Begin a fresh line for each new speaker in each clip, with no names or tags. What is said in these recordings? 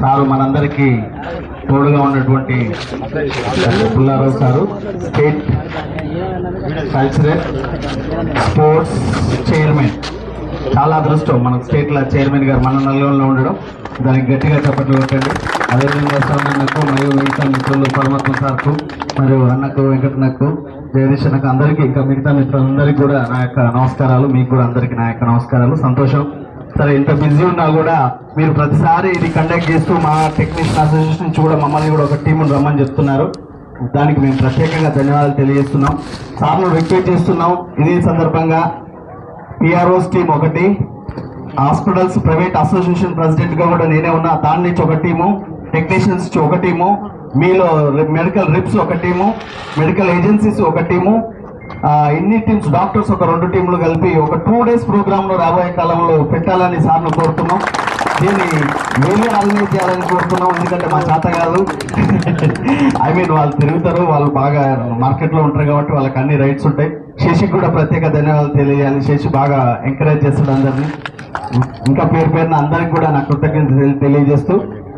Sir మనందరికీ తోడుగా ఉన్నటువంటి Pullarao sir state cultural sports chairman. చాలా అదృష్టం. మన స్టేట్లో చైర్మన్ గారు మన నల్గొండలో ఉండడం. దానికి గట్టిగా చప్పట్లు కొట్టండి. అదేవిధంగా సోమన్నకు మరియు మిగతా మిత్రులు పరమాత్మ సార్కు మరియు అన్నకు వెంకటనకు జగదీష్ అందరికీ ఇంకా మిగతా మిత్రులందరికీ కూడా నా యొక్క నమస్కారాలు. మీకు కూడా అందరికీ నా యొక్క నమస్కారాలు. సంతోషం. సరే ఇంత బిజీ ఉన్నా కూడా మీరు ప్రతిసారి ఇది కండక్ట్ చేస్తూ మా టెక్నీషియన్ అసోసియేషన్ నుంచి కూడా మమ్మల్ని కూడా ఒక టీమును రమ్మని చెప్తున్నారు. దానికి మేము ప్రత్యేకంగా ధన్యవాదాలు తెలియజేస్తున్నాం. సార్ను రిక్వెస్ట్ చేస్తున్నాం. ఇదే సందర్భంగా పిఆర్ఓస్ టీం ఒకటి హాస్పిటల్స్ ప్రైవేట్ అసోసియేషన్ ప్రెసిడెంట్గా కూడా నేనే ఉన్నా దాని నుంచి ఒక టీము టెక్నీషియన్స్ నుంచి ఒక టీము మీలో మెడికల్ రిప్స్ ఒక టీము మెడికల్ ఏజెన్సీస్ ఒక టీము ఎన్ని ఇన్ని టీమ్స్ డాక్టర్స్ ఒక రెండు టీంలు కలిపి ఒక టూ డేస్ ప్రోగ్రామ్లో రాబోయే కాలంలో పెట్టాలని సార్ను కోరుతున్నాం. దీన్ని మేమే ఆర్గనైజ్ చేయాలని కోరుతున్నాం. ఎందుకంటే మా చేత కాదు ఐ మీన్ వాళ్ళు తిరుగుతారు వాళ్ళు బాగా మార్కెట్లో ఉంటారు కాబట్టి వాళ్ళకి అన్ని రైట్స్ ఉంటాయి. శశికి కూడా ప్రత్యేక ధన్యవాదాలు తెలియాలి. శశి బాగా ఎంకరేజ్ చేస్తాడు అందరినీ. ఇంకా పేరు పేరున అందరికి కూడా నా కృతజ్ఞత తెలియజేస్తూ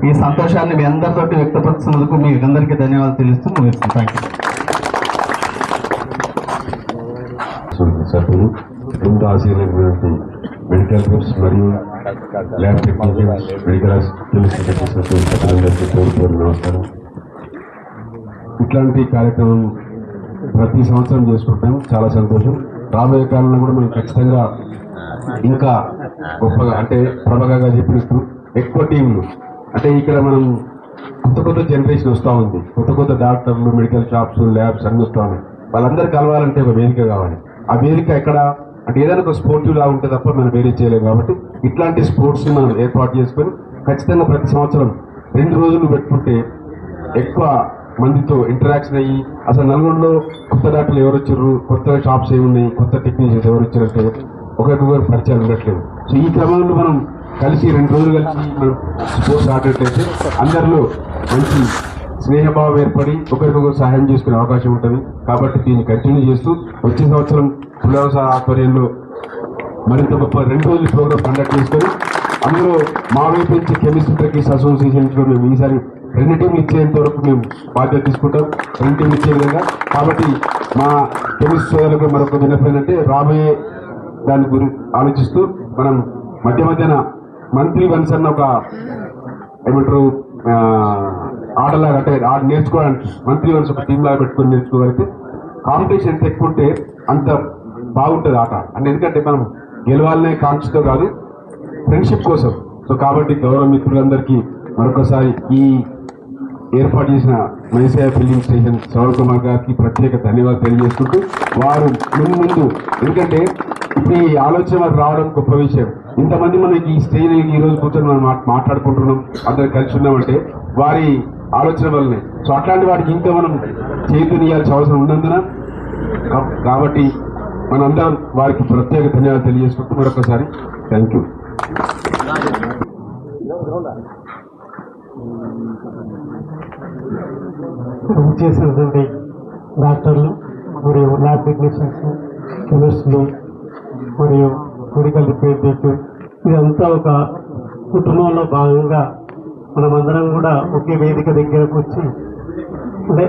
ఈ సంతోషాన్ని మీ అందరితోటి వ్యక్తపరుస్తున్నందుకు మీ అందరికీ ధన్యవాదాలు తెలుస్తూ ముగిస్తాను థ్యాంక్ యూ
సభ్యులు ముందు ఆశీర్వైనటువంటి మెడికల్ గ్రూప్స్ మరియు ల్యాబ్ టెక్నీషియన్స్ మెడికల్ టెక్నీషియన్స్ సభ్యులందరికీ నమస్కారం ఇట్లాంటి కార్యక్రమం ప్రతి సంవత్సరం చేసుకుంటాం. చాలా సంతోషం. రాబోయే కాలంలో కూడా మనం ఖచ్చితంగా ఇంకా గొప్పగా అంటే ప్రభగా చెప్పినట్టు ఎక్కువ టీంలు అంటే ఇక్కడ మనం కొత్త కొత్త జనరేషన్ వస్తూ ఉంది. కొత్త కొత్త డాక్టర్లు మెడికల్ షాప్స్ ల్యాబ్స్ అన్ని వస్తూ ఉన్నాయి. వాళ్ళందరూ కలవాలంటే ఒక వేదిక కావాలి. ఆ వేదిక ఎక్కడ అంటే ఏదైనా ఒక స్పోర్టివ్ లా ఉంటే తప్ప మనం వేరే చేయలేము కాబట్టి ఇట్లాంటి స్పోర్ట్స్ మనం ఏర్పాటు చేసుకొని ఖచ్చితంగా ప్రతి సంవత్సరం రెండు రోజులు పెట్టుకుంటే ఎక్కువ మందితో ఇంటరాక్షన్ అయ్యి అసలు నల్గొండలో కొత్త డాక్టర్లు ఎవరు వచ్చారు కొత్త షాప్స్ ఏమున్నాయి కొత్త టెక్నీషియన్స్ ఎవరు వచ్చారంటే ఒకరికొకరు పరిచయాలు ఉండట్లేదు. సో ఈ క్రమంలో మనం కలిసి రెండు రోజులు కలిసి మనం స్పోర్ట్స్ ఆడినట్లయితే అందరిలో మంచి స్నేహభావం ఏర్పడి ఒకరికొకరు సహాయం చేసుకునే అవకాశం ఉంటుంది. కాబట్టి దీన్ని కంటిన్యూ చేస్తూ వచ్చే సంవత్సరం పులవస ఆధ్వర్యంలో మరింత గొప్ప రెండు రోజుల ప్రోగ్రామ్ కండక్ట్ చేసుకొని అందులో మా వైపు నుంచి కెమిస్ట్రీ అసోసియేషన్ మేము ఈసారి రెండు టీంలు ఇచ్చేంత వరకు మేము బాధ్యత తీసుకుంటాం. రెండు టీంలు ఇచ్చే విధంగా. కాబట్టి మా కెమిస్ట్రీ సోదరులకు మరొక విన్నపం రాబోయే దాని గురించి ఆలోచిస్తూ మనం మధ్య మధ్యన మంత్లీ వన్స్ అన్న ఒక ఏమంటారు ఆటలాగా అంటే ఆట నేర్చుకోవడానికి మంత్లీ వన్స్ ఒక టీం లాగా పెట్టుకొని నేర్చుకోగలిగితే కాంపిటీషన్ ఎంత ఎక్కువ ఉంటే అంత బాగుంటుంది ఆట. అంటే ఎందుకంటే మనం గెలవాలనే కాంక్షతో కాదు ఫ్రెండ్షిప్ కోసం. సో కాబట్టి గౌరవ మిత్రులందరికీ మరొకసారి ఈ ఏర్పాటు చేసిన మైసయ ఫిల్లింగ్ స్టేషన్ శ్రవణ్ కుమార్ గారికి ప్రత్యేక ధన్యవాదాలు తెలియజేసుకుంటూ వారు ముందు ముందు ఎందుకంటే ఇప్పుడు ఈ ఆలోచన వారికి రావడం గొప్ప విషయం. ఇంతమంది మనకి ఈ స్టేజ్ ఈ రోజు కూర్చొని మనం మాట్లాడుకుంటున్నాం అందరు కలిసి ఉన్నామంటే వారి ఆలోచన వల్లనే. సో అట్లాంటి వాటికి ఇంకా మనం చైతన్యాల్సిన అవసరం ఉన్నందున కాబట్టి మనందరం వారికి ప్రత్యేక ధన్యవాదాలు తెలియజేసుకుంటూ మరొకసారి థ్యాంక్ యూ.
చేసినటువంటి డాక్టర్లు మరియు ల్యాబ్ టెక్నీషియన్స్ కెమిస్టులు మరియు మెడికల్ రిపేర్ ఇదంతా ఒక కుటుంబంలో భాగంగా మనమందరం కూడా ఒకే వేదిక దగ్గరకు వచ్చి అంటే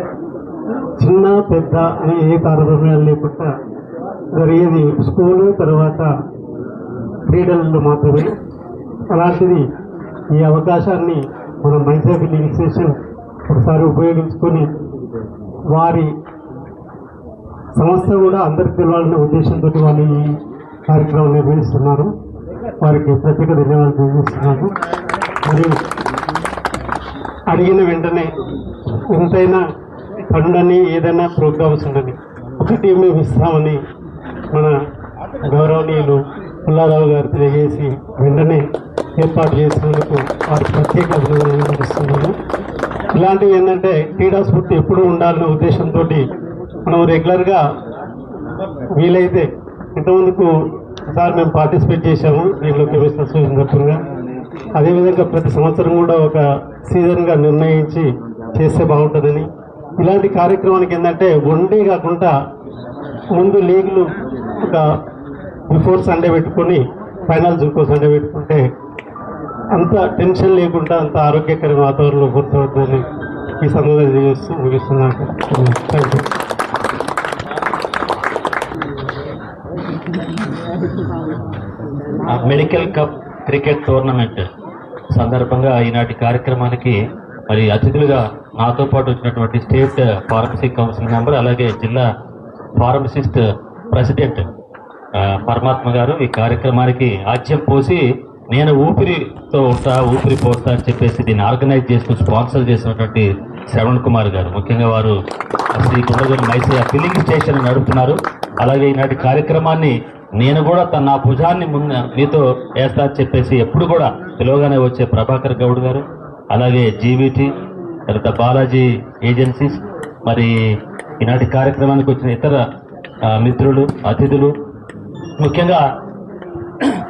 చిన్న పెద్ద అని ఏ తారతమ్యాలు లేకుండా జరిగేది స్కూలు తర్వాత క్రీడలలో మాత్రమే. అలాంటిది ఈ అవకాశాన్ని మనం మైసా ఫిల్లింగ్ స్టేషన్ ఒకసారి ఉపయోగించుకొని వారి సంస్థ కూడా అందరికి తెలవాలనే ఉద్దేశంతో వాళ్ళు ఈ కార్యక్రమం నిర్వహిస్తున్నారు. వారికి ప్రత్యేక ధన్యవాదాలు తెలియజేస్తున్నాను. మరియు అడిగిన వెంటనే ఎంతైనా పండని ఏదైనా ప్రోగ్రామ్స్ ఉండని ఒకటి మేము ఇస్తామని మన గౌరవనీయులు పుల్లారావు గారు తెలియజేసి వెంటనే ఏర్పాటు చేసినందుకు వారికి ప్రత్యేక అభినందనలు ఇస్తున్నాను ఇలాంటివి ఏంటంటే క్రీడా స్ఫూర్తి ఎప్పుడూ ఉండాలనే ఉద్దేశంతో మనం రెగ్యులర్గా వీలైతే ఇంతమందుకు సార్ మేము పార్టిసిపేట్ చేశాము. దీంట్లో కెమిస్ట్రీ అసోసియేషన్ అదేవిధంగా ప్రతి సంవత్సరం కూడా ఒక సీజన్గా నిర్ణయించి చేస్తే బాగుంటుందని. ఇలాంటి కార్యక్రమానికి ఏంటంటే వన్డే కాకుండా ముందు లీగ్లు ఒక బిఫోర్ సండే పెట్టుకొని ఫైనల్ జూకో సండే పెట్టుకుంటే అంత టెన్షన్ లేకుండా అంత ఆరోగ్యకరమైన వాతావరణంలో పూర్తవుతుందని ఈ సందర్భంగా చేస్తూ ముగిస్తున్నాను. థ్యాంక్ యూ
ఆ మెడికల్ కప్ క్రికెట్ టోర్నమెంట్ సందర్భంగా ఈనాటి కార్యక్రమానికి మరి అతిథులుగా నాతో పాటు వచ్చినటువంటి స్టేట్ ఫార్మసీ కౌన్సిల్ మెంబర్ అలాగే జిల్లా ఫార్మసిస్ట్ ప్రెసిడెంట్ పరమాత్మ గారు ఈ కార్యక్రమానికి ఆజ్యం పోసి నేను ఊపిరితో ఉంటా ఊపిరి పోస్తా అని చెప్పేసి దీన్ని ఆర్గనైజ్ చేస్తూ స్పాన్సర్ చేసినటువంటి శ్రవణ్ కుమార్ గారు. ముఖ్యంగా వారు శ్రీ గుండగూరు మైసీ ఫిల్లింగ్ స్టేషన్ నడుపుతున్నారు. అలాగే ఈనాటి కార్యక్రమాన్ని నేను కూడా తన నా భుజాన్ని ముందు మీతో వేస్తా చెప్పేసి ఎప్పుడు కూడా పిలువగానే వచ్చే ప్రభాకర్ గౌడ్ గారు అలాగే జీవీటీ తర్వాత బాలాజీ ఏజెన్సీస్ మరి ఈనాటి కార్యక్రమానికి వచ్చిన ఇతర మిత్రులు అతిథులు ముఖ్యంగా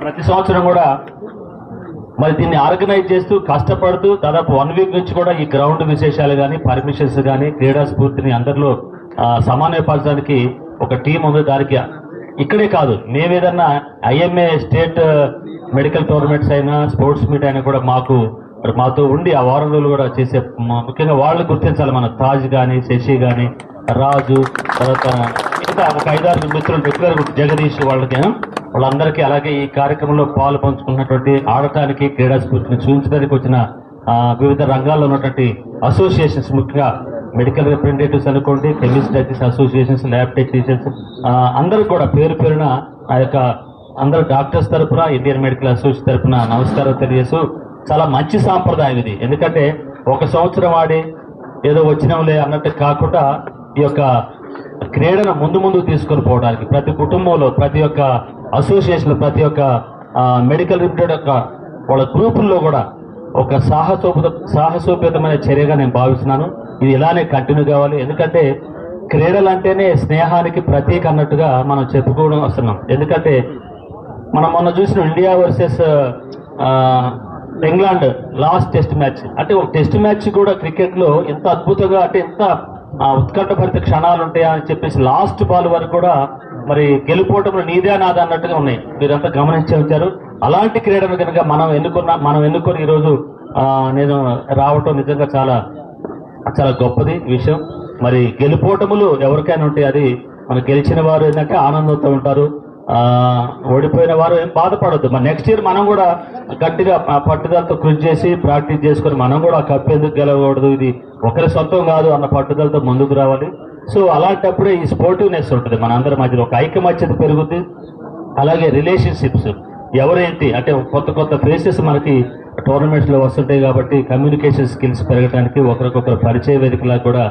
ప్రతి సంవత్సరం కూడా మరి దీన్ని ఆర్గనైజ్ చేస్తూ కష్టపడుతూ దాదాపు వన్ వీక్ నుంచి కూడా ఈ గ్రౌండ్ విశేషాలు కానీ పర్మిషన్స్ కానీ క్రీడా స్ఫూర్తిని అందరిలో సమన్వయపరచడానికి ఒక టీం ఉంది. దానికి ఇక్కడే కాదు మేము ఏదన్నా IMA state uh, medical tournaments అయినా స్పోర్ట్స్ మీట్ అయినా కూడా మాకు మరి మాతో ఉండి ఆ వారం రోజులు కూడా చేసే ముఖ్యంగా వాళ్ళు గుర్తించాలి మన తాజ్ కానీ శశి కానీ రాజు తర్వాత ఇంకా ఒక ఐదారు మిత్రులు రెగ్యులర్ జగదీష్ వాళ్ళకి వాళ్ళందరికీ అలాగే ఈ కార్యక్రమంలో పాలు పంచుకున్నటువంటి ఆడటానికి క్రీడా స్ఫూర్తిని చూపించడానికి వచ్చిన వివిధ రంగాల్లో ఉన్నటువంటి అసోసియేషన్స్ ముఖ్యంగా మెడికల్ రిప్రజెంటేటివ్స్ అనుకోండి chemist dietitians associations lab technicians అందరూ కూడా పేరు పేరున ఆ యొక్క అందరు డాక్టర్స్ తరపున ఇండియన్ మెడికల్ అసోసియేషన్ తరపున నమస్కారం తెలియజేస్తూ చాలా మంచి సాంప్రదాయం ఇది. ఎందుకంటే ఒక సంవత్సరం ఆడి ఏదో వచ్చినాంలే అన్నట్టు కాకుండా ఈ యొక్క క్రీడను ముందు ముందు తీసుకొని పోవడానికి ప్రతి కుటుంబంలో ప్రతి ఒక్క అసోసియేషన్ ప్రతి ఒక్క మెడికల్ రిప్రెడ్ యొక్క వాళ్ళ గ్రూపుల్లో కూడా ఒక సాహసోపత సాహసోపేతమైన చర్యగా నేను భావిస్తున్నాను. ఇది ఇలానే కంటిన్యూ కావాలి. ఎందుకంటే క్రీడలు అంటేనే స్నేహానికి ప్రతీక అన్నట్టుగా మనం చెప్పుకోవడం వస్తున్నాం ఎందుకంటే మనం మొన్న చూసిన India versus England last test match. అంటే ఒక టెస్ట్ మ్యాచ్ కూడా క్రికెట్లో ఎంత అద్భుతంగా అంటే ఎంత ఉత్కంఠపరిత ఉత్కంఠభరిత క్షణాలు ఉంటాయా అని చెప్పేసి లాస్ట్ బాల్ వరకు కూడా మరి గెలుపోవటంలో నీదే నాది అన్నట్టుగా ఉన్నాయి. మీరంతా గమనించే వచ్చారు అలాంటి క్రీడను కనుక మనం ఎన్నుకున్న మనం ఎన్నుకొని ఈరోజు నేను రావటం నిజంగా చాలా చాలా గొప్పది విషయం. మరి గెలుపోటములు ఎవరికైనా ఉంటే అది మన గెలిచిన వారు ఏంటంటే ఆనందంతో ఉంటారు. ఓడిపోయిన వారు ఏం బాధపడద్దు. మరి నెక్స్ట్ ఇయర్ మనం కూడా గట్టిగా ఆ పట్టుదలతో కృషి చేసి ప్రాక్టీస్ చేసుకొని మనం కూడా ఆ కప్ ఎందుకు గెలవకూడదు? ఇది ఒకరి సొంతం కాదు అన్న పట్టుదలతో ముందుకు రావాలి. సో అలాంటప్పుడే ఈ స్పోర్టివ్నెస్ ఉంటుంది. మనందరి మధ్యలో ఒక ఐకమత్యత పెరుగుద్ది. అలాగే రిలేషన్షిప్స్ ఎవరేంటి అంటే కొత్త కొత్త ఫేసెస్ మనకి టోర్నమెంట్స్లో వస్తుంటాయి కాబట్టి కమ్యూనికేషన్ స్కిల్స్ పెరగడానికి ఒకరికొకరు పరిచయ వేదికలా కూడా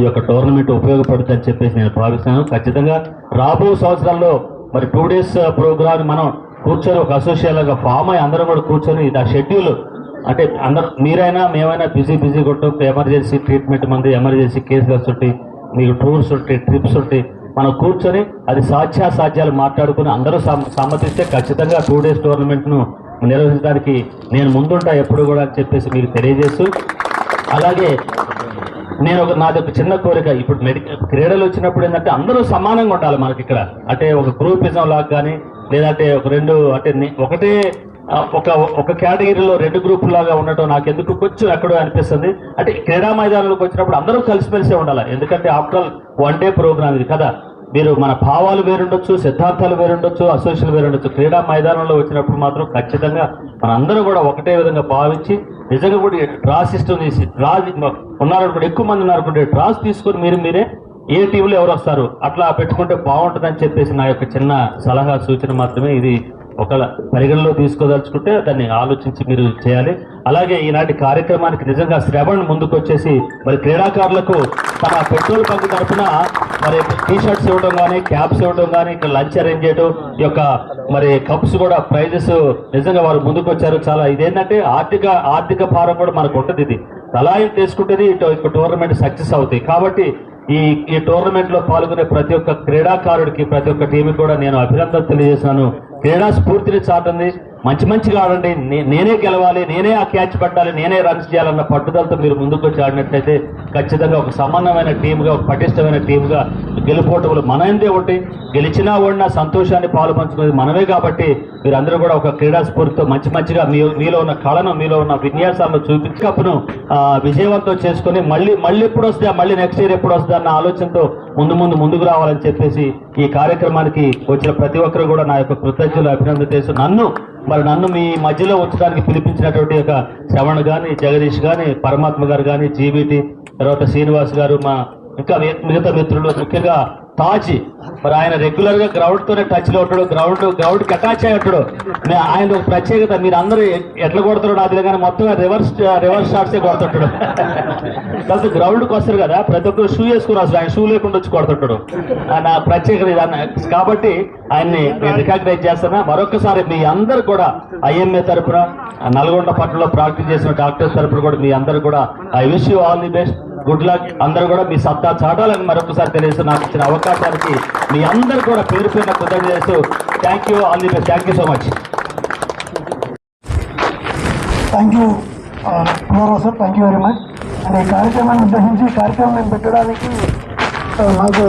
ఈ యొక్క టోర్నమెంట్ ఉపయోగపడుతుందని చెప్పేసి నేను భావిస్తున్నాను. ఖచ్చితంగా రాబో సంవత్సరాల్లో మరి టూ డేస్ ప్రోగ్రామ్ మనం కూర్చొని ఒక అసోసియేషన్గా ఫామ్ అయ్యి అందరం కూడా కూర్చొని ఆ షెడ్యూల్. అంటే అందరు మీరైనా మేమైనా బిజీ బిజీ కొట్టు ఎమర్జెన్సీ ట్రీట్మెంట్ మంది ఎమర్జెన్సీ కేసులు వస్తుంటాయి మీకు టూర్స్ ఉంటాయి ట్రిప్స్ ఉంటాయి. మనం కూర్చొని అది సాధ్యాసాధ్యాలు మాట్లాడుకుని అందరూ సమ్మతిస్తే ఖచ్చితంగా టూ డేస్ టోర్నమెంట్ను నిర్వహించడానికి నేను ముందుంటా ఎప్పుడు కూడా అని చెప్పేసి మీకు తెలియజేస్తూ అలాగే నేను ఒక నాది ఒక చిన్న కోరిక ఇప్పుడు మెడికల్ క్రీడలు వచ్చినప్పుడు ఏంటంటే అందరూ సమానంగా ఉండాలి మనకి ఇక్కడ. అంటే ఒక గ్రూపిజం లాగా కానీ లేదంటే ఒక రెండు అంటే ఒకటే ఒక ఒక కేటగిరీలో రెండు గ్రూపులు లాగా ఉండటం నాకు ఎందుకు కొంచెం ఎక్కడో అనిపిస్తుంది. అంటే క్రీడా మైదానంలోకి వచ్చినప్పుడు అందరూ కలిసిమెలిసే ఉండాలి. ఎందుకంటే after all one day program ఇది కదా. మీరు మన భావాలు వేరుండొచ్చు సిద్ధాంతాలు వేరుండొచ్చు అసోసియేషన్ వేరుండొచ్చు క్రీడా మైదానంలో వచ్చినప్పుడు మాత్రం ఖచ్చితంగా మన కూడా ఒకటే విధంగా భావించి నిజంగా కూడా డ్రా సిస్టమ్ తీసి డ్రా ఉన్నారనుకుంటే ఎక్కువ మంది ఉన్నారనుకుంటే డ్రాస్ తీసుకొని మీరు మీరే ఏ టీంలో ఎవరు వస్తారు అట్లా పెట్టుకుంటే బాగుంటుందని చెప్పేసి నా యొక్క చిన్న సలహా సూచన మాత్రమే ఇది. ఒకవేళ పరిగణలో తీసుకోదలుచుకుంటే దాన్ని ఆలోచించి మీరు చేయాలి. అలాగే ఈనాటి కార్యక్రమానికి నిజంగా శ్రవణ్ ముందుకు వచ్చేసి మరి క్రీడాకారులకు తన పెట్రోల్ బంక్ తరఫున మరి టీ షర్ట్స్ ఇవ్వడం కానీ క్యాప్స్ ఇవ్వడం కానీ ఇక్కడ లంచ్ అరేంజ్ చేయడం ఈ యొక్క మరి కప్స్ కూడా ప్రైజెస్ నిజంగా వారు ముందుకు వచ్చారు చాలా ఇదేంటంటే ఆర్థిక ఆర్థిక భారం కూడా మనకు ఉంటుంది ఇది. సలాయం తీసుకుంటేనే ఇటు టోర్నమెంట్ సక్సెస్ అవుతాయి. కాబట్టి ఈ ఈ టోర్నమెంట్లో పాల్గొనే ప్రతి ఒక్క క్రీడాకారుడికి ప్రతి ఒక్క టీంకి కూడా నేను అభినందన తెలియజేశాను క్రీడా స్ఫూర్తిని చాటండి. మంచి మంచిగా ఆడండి. నే- నేనే గెలవాలి నేనే ఆ క్యాచ్ పట్టాలి నేనే రన్స్ చేయాలన్న పట్టుదలతో మీరు ముందుకు వచ్చి ఆడినట్లయితే ఖచ్చితంగా ఒక సమన్వయమైన టీంగా ఒక పటిష్టమైన టీంగా గెలుపోవటములు మనదే ఒకటి గెలిచినా ఓడినా సంతోషాన్ని పాలు పంచుకునేది మనమే కాబట్టి మీరందరూ కూడా ఒక క్రీడా స్ఫూర్తితో మంచి మంచిగా మీ మీలో ఉన్న కళను మీలో ఉన్న విన్యాసాలను చూపించి కప్పును విజయవంతం చేసుకొని మళ్ళీ మళ్ళీ ఎప్పుడు వస్తుందా మళ్ళీ నెక్స్ట్ ఇయర్ ఎప్పుడు వస్తుందా అన్న ఆలోచనతో ముందు ముందు ముందుకు రావాలని చెప్పేసి ఈ కార్యక్రమానికి వచ్చిన ప్రతి ఒక్కరు కూడా నా యొక్క కృతజ్ఞతలు అభినందన చేస్తూ నన్ను మరి నన్ను మీ మధ్యలో ఉంచడానికి పిలిపించినటువంటి యొక్క శ్రవణ్ గాని జగదీష్ గాని పరమాత్మ గారు కానీ జీబీటీ తర్వాత శ్రీనివాస్ గారు మా ఇంకా మిగతా మిత్రులు ముఖ్యంగా తాజీ. మరి ఆయన రెగ్యులర్గా గ్రౌండ్ తోనే టచ్లో ఉంటాడు గ్రౌండ్ గ్రౌండ్కి అటాచ్ అయి ఉంటాడు. ఆయన ఒక ప్రత్యేకత మీరు అందరూ ఎట్లా కొడుతున్నాడు అది కానీ మొత్తం రివర్స్ రివర్స్ షాట్స్ కొడుతుంటాడు కాకపోతే గ్రౌండ్కి వస్తారు కదా ప్రతి ఒక్కరు షూ వేసుకుని వస్తారు. ఆయన షూ లేకుండా వచ్చి కొడుతుంటాడు ఆయన నా ప్రత్యేకత ఇది. కాబట్టి ఆయన్ని నేను రికగ్నైజ్ చేస్తున్నా మరొకసారి మీ అందరు కూడా ఐఎంఏ తరఫున నల్గొండ పట్టణంలో ప్రాక్టీస్ చేసిన డాక్టర్స్ తరపున కూడా మీ అందరు కూడా I wish you all the best good luck. అందరూ కూడా మీ సత్తా చాటాలని మరొకసారి తెలియజేస్తూ నాకు ఇచ్చిన అవకాశానికి మీ అందరు కూడా పేరు పేరున కృతజ్ఞత చేస్తూ thank you all the best thank you so much
thank you Kumararao sir thank you very much ఈ కార్యక్రమాన్ని ఉద్దేశించి కార్యక్రమం పెట్టడానికి నాకు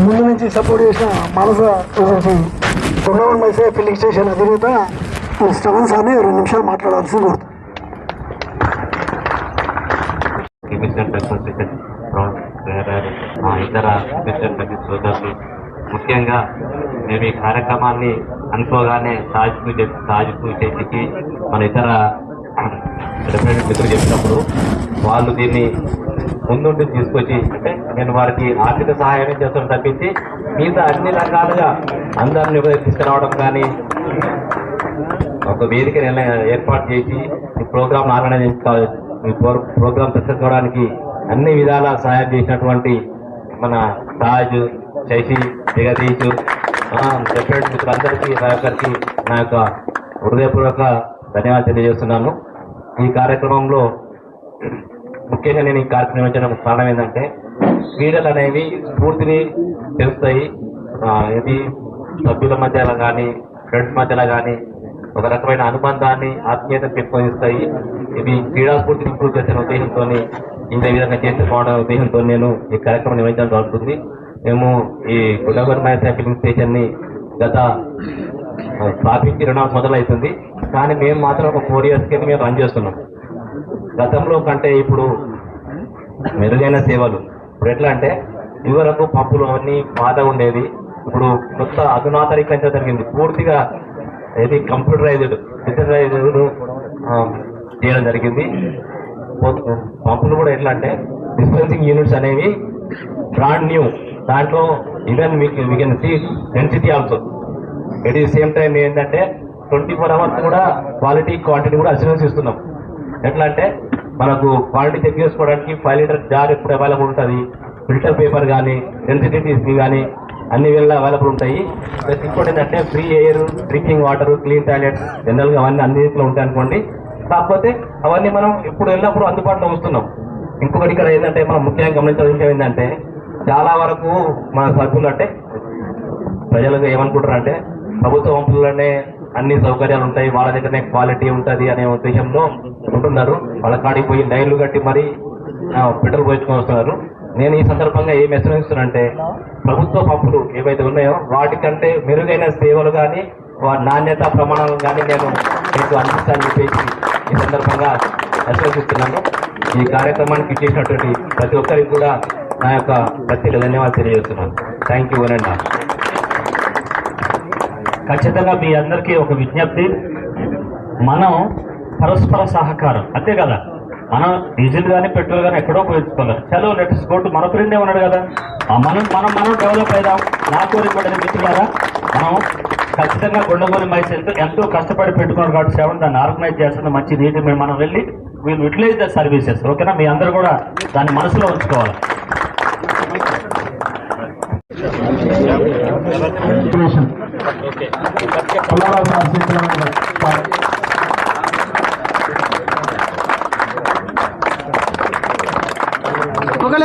ముందు నుంచి సపోర్ట్ చేసిన మానస ఏజెన్సీ మైసే ఫిల్లింగ్ స్టేషన్ అధినేత శ్రవణ్ సార్ని రెండు నిమిషాలు మాట్లాడాల్సి
కోరుతాను ఇతర మిషన్ సోదరులు. ముఖ్యంగా మేము ఈ కార్యక్రమాన్ని అనుకోగానే తాజ్ పూజ తాజ్ పూజ చేతికి మన ఇతర మిత్రులు చెప్పినప్పుడు వాళ్ళు దీన్ని ముందుండి తీసుకొచ్చి అంటే నేను వారికి ఆర్థిక సహాయం చేస్తాను తప్పించి మిగతా అన్ని రకాలుగా అందరిని తీసుకురావడం కానీ ఒక వేదిక ఏర్పాటు చేసి ఈ ప్రోగ్రామ్ ఆర్గనైజ్ ఈ ప్రో- ప్రోగ్రామ్ అన్ని విధాల సహాయం చేసినటువంటి మన తాజ్ శశి జగదీష్ డిఫరెంట్ మిత్రులందరికీ నా నా యొక్క హృదయపూర్వక ధన్యవాదాలు తెలియజేస్తున్నాను. ఈ కార్యక్రమంలో ముఖ్యంగా నేను ఈ కార్యక్రమం నిర్వహించడం కారణం ఏంటంటే క్రీడలు అనేవి స్ఫూర్తిని తెలుస్తాయి ఇది సభ్యుల మధ్యలో కానీ ఫ్రెండ్స్ మధ్యలో కానీ ఒక రకమైన అనుబంధాన్ని ఆత్మీయత పెంపొందిస్తాయి. ఇవి క్రీడాస్ఫూర్తిని ఇంప్రూవ్ చేసిన ఉద్దేశంతో ఇదే విధంగా చేస్తే బాగుండే ఉద్దేశంతో నేను ఈ కార్యక్రమం నిర్వహించడం జరుగుతుంది. మేము ఈ గుండగర్ మైసా ఫిలింగ్ స్టేషన్ని గత స్థాపించి రెండు మొదలవుతుంది కానీ మేము మాత్రం ఒక ఫోర్ ఇయర్స్ కింద మేము రన్ చేస్తున్నాం. గతంలో కంటే ఇప్పుడు మెరుగైన సేవలు. ఇప్పుడు ఎట్లా అంటే ఇదివరకు పంపులు అవన్నీ బాధ ఉండేది ఇప్పుడు కొత్త అధునాతరీకరించడం జరిగింది. పూర్తిగా ఇది కంప్యూటరైజ్డ్. డిజిటలైజ్డ్ చేయడం జరిగింది. పంపులు కూడా ఎట్లా అంటే డిస్పెన్సింగ్ యూనిట్స్ అనేవి బ్రాండ్ న్యూ దాంట్లో ఈవెన్ మీకు we can see density also at the same time ఏంటంటే ట్వంటీ ఫోర్ అవర్స్ కూడా క్వాలిటీ క్వాంటిటీ కూడా అసూరెన్స్ ఇస్తున్నాం. ఎట్లా అంటే మనకు క్వాలిటీ చెక్ చేసుకోవడానికి ఫైవ్ లీటర్ జార్ ఎప్పుడు అవైలబుల్ ఉంటుంది? ఫిల్టర్ పేపర్ కానీ డెన్సిటీ కానీ అన్ని వేళ అవైలబుల్ ఉంటాయి. ప్లస్ ఇంకోటి ఏంటంటే free air drinking water clean toilets జనరల్గా అవన్నీ అన్నింటిలో ఉంటాయి అనుకోండి. కాకపోతే అవన్నీ మనం ఇప్పుడు ఎల్లప్పుడూ అందుబాటులో వస్తున్నాం. ఇంకొకటి ఇక్కడ ఏంటంటే మనం ముఖ్యంగా గమనించాల్సిన విషయం ఏంటంటే చాలా వరకు మన సభ్యులు అంటే ప్రజలకు ఏమనుకుంటారు అంటే ప్రభుత్వ వంపులనే అన్ని సౌకర్యాలు ఉంటాయి. వాళ్ళ దగ్గరనే క్వాలిటీ ఉంటుంది అనే ఉద్దేశంలో ఉంటున్నారు. వాళ్ళ కాడికి పోయి లైన్లు కట్టి మరి పెట్రోల్ పోయించుకొని వస్తున్నారు. నేను ఈ సందర్భంగా ఏం హెచ్చరిస్తున్నానంటే ప్రభుత్వ పంపులు ఏవైతే ఉన్నాయో వాటికంటే మెరుగైన సేవలు కానీ వాటి నాణ్యత ప్రమాణాలు కానీ నేను మీకు అందిస్తానని చెప్పేసి ఈ సందర్భంగా హెచ్చరిస్తున్నాను. ఈ కార్యక్రమానికి చేసినటువంటి ప్రతి ఒక్కరికి కూడా నా యొక్క ప్రత్యేక ధన్యవాదాలు తెలియజేస్తున్నాను. థ్యాంక్ యూ అనండి
ఖచ్చితంగా మీ అందరికీ ఒక విజ్ఞప్తి. మనం పరస్పర సహకారం అంతే కదా? మనం డీజిల్ కానీ పెట్రోల్ కానీ ఎక్కడో పోయించుకోవాలి చలో లెట్స్ గో టు మన ఫ్రెండే ఉన్నాడు కదా. ఆ మనం మనం మనం డెవలప్ అయిదాం. నా కోరిక కూడా మిత్రులారా మనం ఖచ్చితంగా కొండగోని మైస్ ఎంతో ఎంతో కష్టపడి పెట్టుకున్నాడు కాబట్టి సెవెన్ దాన్ని ఆర్గనైజ్ చేస్తున్న మంచి నీటి మీద మనం వెళ్ళి వీళ్ళు యూటిలైజ్ ద సర్వీసెస్ ఓకేనా? మీ అందరూ కూడా దాన్ని మనసులో ఉంచుకోవాలి.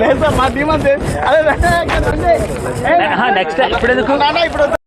లేదు సార్ మా టీమ్ అంతే
అదే నెక్స్ట్ ఇప్పుడు ఎందుకు